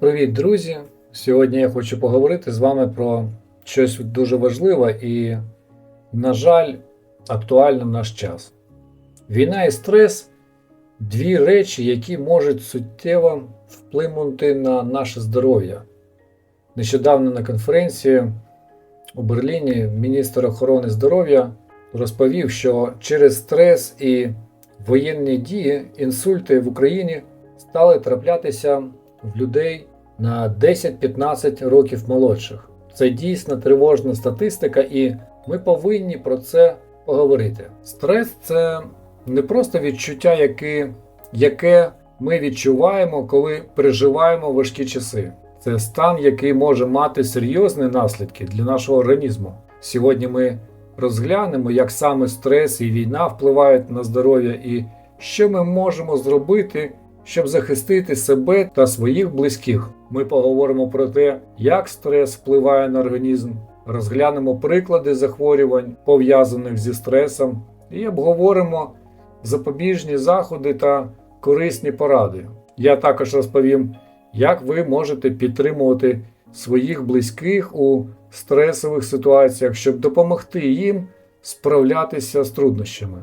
Привіт, друзі! Сьогодні я хочу поговорити з вами про щось дуже важливе і, на жаль, актуальне в наш час. Війна і стрес дві речі, які можуть суттєво вплинути на наше здоров'я. Нещодавно на конференції у Берліні міністр охорони здоров'я розповів, що через стрес і воєнні дії інсульти в Україні стали траплятися в людей на 10-15 років молодших. Це дійсно тривожна статистика, і ми повинні про це поговорити. Стрес це не просто відчуття, яке, яке ми відчуваємо, коли переживаємо важкі часи. Це стан, який може мати серйозні наслідки для нашого організму. Сьогодні ми розглянемо, як саме стрес і війна впливають на здоров'я, і що ми можемо зробити, щоб захистити себе та своїх близьких. Ми поговоримо про те, як стрес впливає на організм, розглянемо приклади захворювань, пов'язаних зі стресом, і обговоримо запобіжні заходи та корисні поради. Я також розповім, як ви можете підтримувати своїх близьких у стресових ситуаціях, щоб допомогти їм справлятися з труднощами.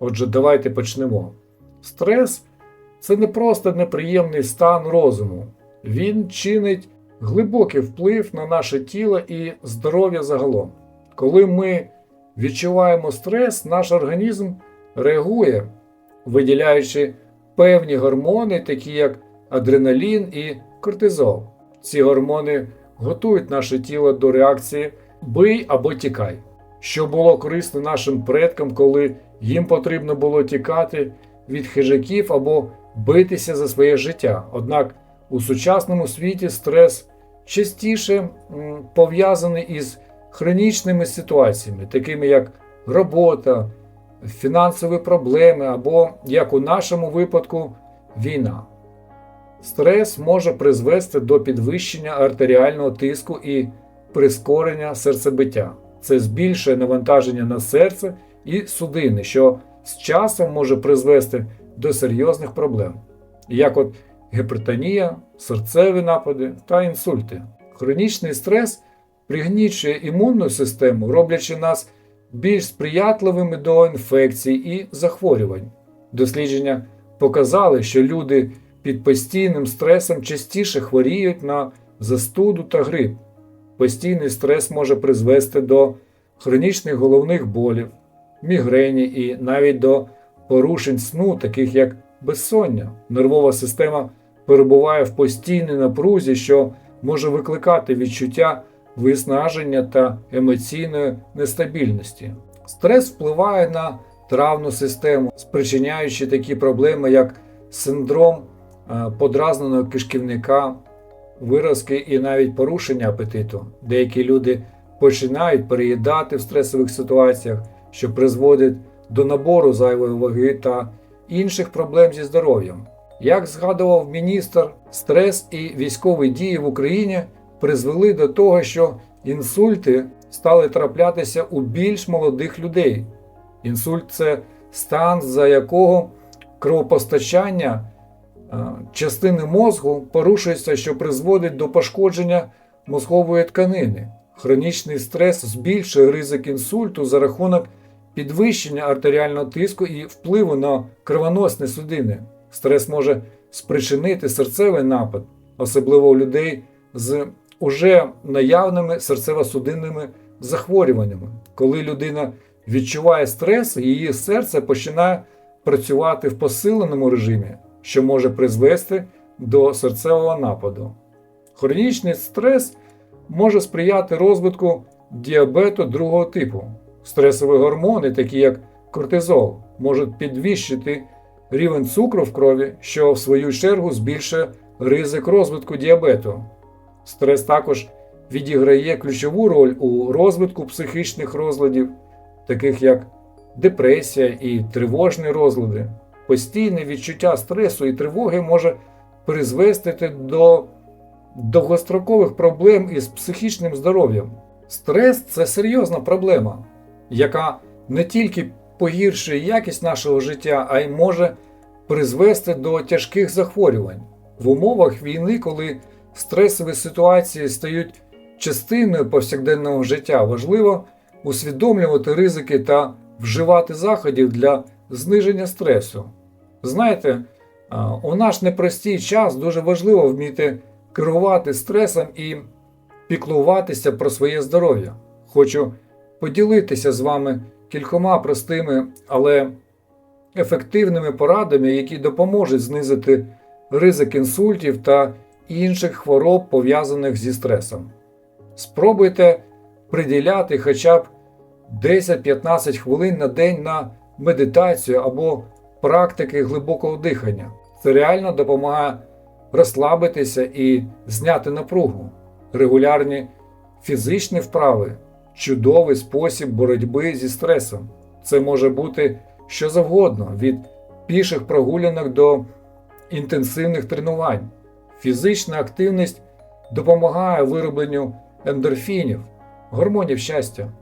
Отже, давайте почнемо. Стрес це не просто неприємний стан розуму, він чинить глибокий вплив на наше тіло і здоров'я загалом. Коли ми відчуваємо стрес, наш організм реагує, виділяючи певні гормони, такі як адреналін і кортизол. Ці гормони готують наше тіло до реакції бий або тікай, що було корисно нашим предкам, коли їм потрібно було тікати від хижаків або битися за своє життя. Однак у сучасному світі стрес частіше пов'язаний із хронічними ситуаціями, такими як робота, фінансові проблеми або, як у нашому випадку, війна. Стрес може призвести до підвищення артеріального тиску і прискорення серцебиття. Це збільшує навантаження на серце і судини, що з часом може призвести до серйозних проблем, як от гіпертонія, серцеві напади та інсульти. Хронічний стрес пригнічує імунну систему, роблячи нас більш сприятливими до інфекцій і захворювань. Дослідження показали, що люди під постійним стресом частіше хворіють на застуду та грип. Постійний стрес може призвести до хронічних головних болів, мігрені і навіть до порушень сну, таких як безсоння. Нервова система перебуває в постійній напрузі, що може викликати відчуття виснаження та емоційної нестабільності. Стрес впливає на травну систему, спричиняючи такі проблеми, як синдром е, подразненого кишківника, виразки і навіть порушення апетиту. Деякі люди починають переїдати в стресових ситуаціях, що призводить до набору зайвої ваги та інших проблем зі здоров'ям. Як згадував міністр, стрес і військові дії в Україні призвели до того, що інсульти стали траплятися у більш молодих людей. Інсульт це стан, за якого кровопостачання е, частини мозку порушується, що призводить до пошкодження мозгової тканини. Хронічний стрес збільшує ризик інсульту за рахунок підвищення артеріального тиску і впливу на кровоносні судини. Стрес може спричинити серцевий напад, особливо у людей з уже наявними серцево-судинними захворюваннями. Коли людина відчуває стрес, її серце починає працювати в посиленому режимі, що може призвести до серцевого нападу. Хронічний стрес може сприяти розвитку діабету другого типу. Стресові гормони, такі як кортизол, можуть підвищити рівень цукру в крові, що в свою чергу збільшує ризик розвитку діабету. Стрес також відіграє ключову роль у розвитку психічних розладів, таких як депресія і тривожні розлади. Постійне відчуття стресу і тривоги може призвести до довгострокових проблем із психічним здоров'ям. Стрес це серйозна проблема, яка не тільки погіршує якість нашого життя, а й може призвести до тяжких захворювань. В умовах війни, коли стресові ситуації стають частиною повсякденного життя, важливо усвідомлювати ризики та вживати заходів для зниження стресу. Знаєте, у наш непростий час дуже важливо вміти керувати стресом і піклуватися про своє здоров'я. Хочу поділитися з вами кількома простими, але ефективними порадами, які допоможуть знизити ризик інсультів та інших хвороб, пов'язаних зі стресом. Спробуйте приділяти хоча б 10-15 хвилин на день на медитацію або практики глибокого дихання. Це реально допомагає розслабитися і зняти напругу. Регулярні фізичні вправи чудовий спосіб боротьби зі стресом. Це може бути що завгодно від піших прогулянок до інтенсивних тренувань. Фізична активність допомагає виробленню ендорфінів, гормонів щастя.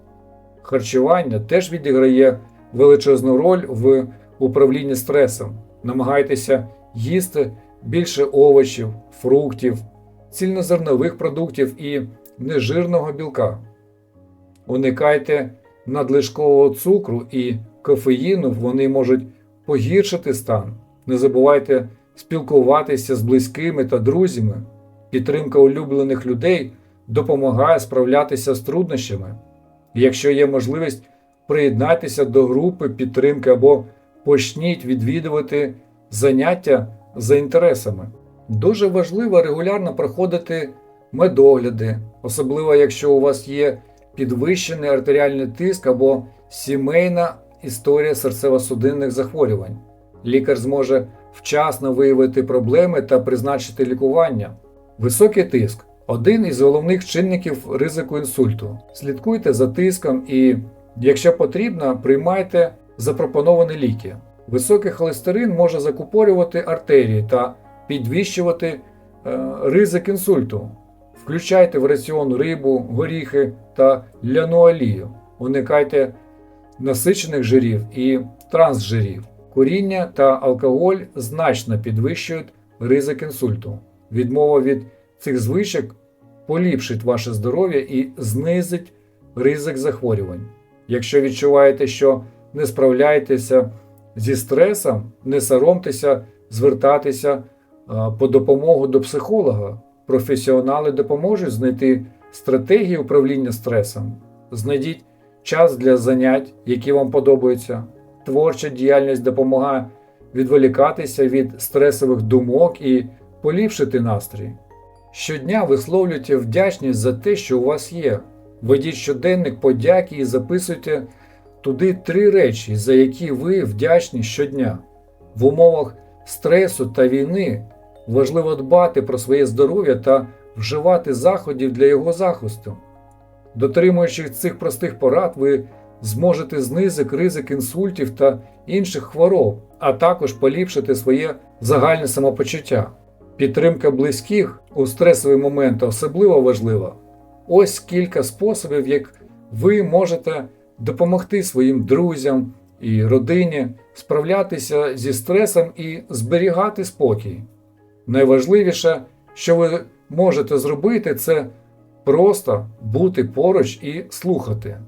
Харчування теж відіграє величезну роль в управлінні стресом. Намагайтеся їсти більше овочів, фруктів, цільнозернових продуктів і нежирного білка. Уникайте надлишкового цукру і кофеїну, вони можуть погіршити стан. Не забувайте спілкуватися з близькими та друзями. Підтримка улюблених людей допомагає справлятися з труднощами. Якщо є можливість, приєднайтеся до групи підтримки або почніть відвідувати заняття за інтересами. Дуже важливо регулярно проходити медогляди, особливо якщо у вас є підвищений артеріальний тиск або сімейна історія серцево-судинних захворювань. Лікар зможе вчасно виявити проблеми та призначити лікування. Високий тиск один із головних чинників ризику інсульту. Слідкуйте за тиском і, якщо потрібно, приймайте запропоновані ліки. Високий холестерин може закупорювати артерії та підвищувати е, ризик інсульту. Включайте в раціон рибу, горіхи та ляну олію. Уникайте насичених жирів і трансжирів. Куріння та алкоголь значно підвищують ризик інсульту. Відмова від цих звичок поліпшить ваше здоров'я і знизить ризик захворювань. Якщо відчуваєте, що не справляєтеся зі стресом, не соромтеся звертатися по допомогу до психолога. Професіонали допоможуть знайти стратегії управління стресом. Знайдіть час для занять, які вам подобаються. Творча діяльність допомагає відволікатися від стресових думок і поліпшити настрій. Щодня висловлюйте вдячність за те, що у вас є. Ведіть щоденник подяки і записуйте туди три речі, за які ви вдячні щодня. В умовах стресу та війни важливо дбати про своє здоров'я та вживати заходів для його захисту. Дотримуючись цих простих порад, ви зможете знизити ризик інсультів та інших хвороб, а також поліпшити своє загальне самопочуття. Підтримка близьких у стресові моменти особливо важлива. Ось кілька способів, як ви можете допомогти своїм друзям і родині справлятися зі стресом і зберігати спокій. Найважливіше, що ви можете зробити, це просто бути поруч і слухати.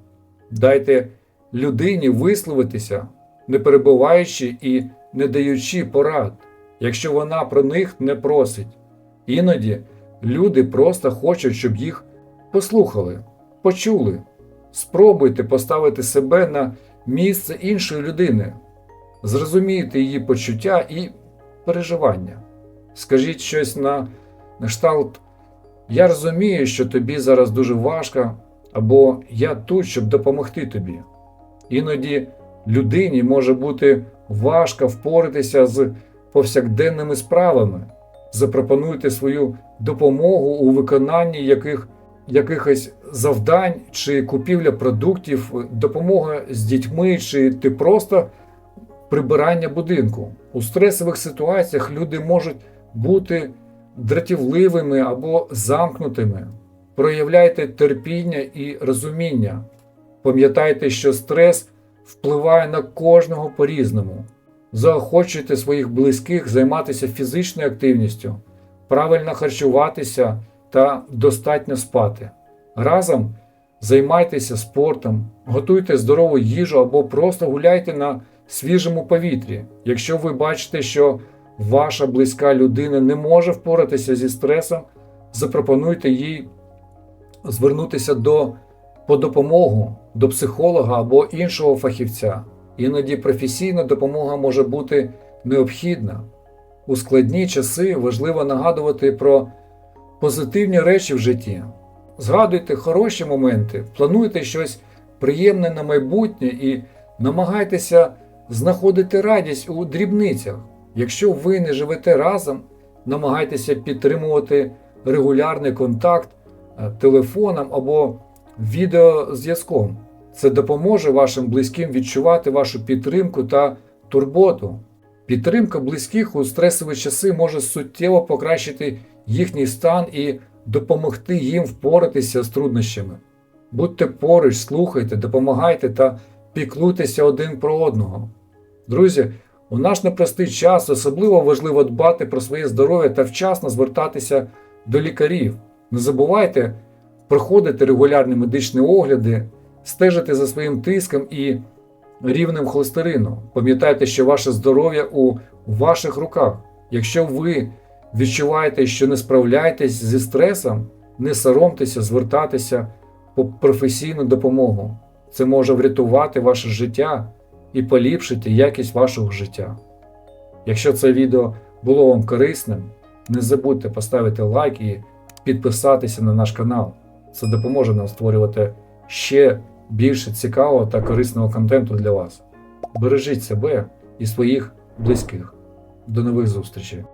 Дайте людині висловитися, не перебуваючи і не даючи порад, якщо вона про них не просить. Іноді люди просто хочуть, щоб їх послухали, почули. Спробуйте поставити себе на місце іншої людини, зрозумійте її почуття і переживання. Скажіть щось на, кшталт Я розумію, що тобі зараз дуже важко, або я тут, щоб допомогти тобі. Іноді людині може бути важко впоратися з повсякденними справами. Запропонуйте свою допомогу у виконанні яких, якихось завдань чи купівля продуктів, допомога з дітьми, чи ти просто прибирання будинку. У стресових ситуаціях люди можуть бути дратівливими або замкнутими. Проявляйте терпіння і розуміння. Пам'ятайте, що стрес впливає на кожного по-різному. Заохочуйте своїх близьких займатися фізичною активністю, правильно харчуватися та достатньо спати. Разом займайтеся спортом, готуйте здорову їжу або просто гуляйте на свіжому повітрі. Якщо ви бачите, що ваша близька людина не може впоратися зі стресом, запропонуйте їй звернутися до, по допомогу до психолога або іншого фахівця. Іноді професійна допомога може бути необхідна. У складні часи важливо нагадувати про позитивні речі в житті. Згадуйте хороші моменти, плануйте щось приємне на майбутнє і намагайтеся знаходити радість у дрібницях. Якщо ви не живете разом, намагайтеся підтримувати регулярний контакт е, телефоном або відеозв'язком. Це допоможе вашим близьким відчувати вашу підтримку та турботу. Підтримка близьких у стресові часи може суттєво покращити їхній стан і допомогти їм впоратися з труднощами. Будьте поруч, слухайте, допомагайте та піклуйтеся один про одного. Друзі, у наш непростий час особливо важливо дбати про своє здоров'я та вчасно звертатися до лікарів. Не забувайте проходити регулярні медичні огляди, стежити за своїм тиском і рівнем холестерину. Пам'ятайте, що ваше здоров'я у ваших руках. Якщо ви відчуваєте, що не справляєтесь зі стресом, не соромтеся звертатися по професійну допомогу. Це може врятувати ваше життя і поліпшити якість вашого життя. Якщо це відео було вам корисним, не забудьте поставити лайк і підписатися на наш канал. Це допоможе нам створювати ще більше цікавого та корисного контенту для вас. Бережіть себе і своїх близьких. До нових зустрічей!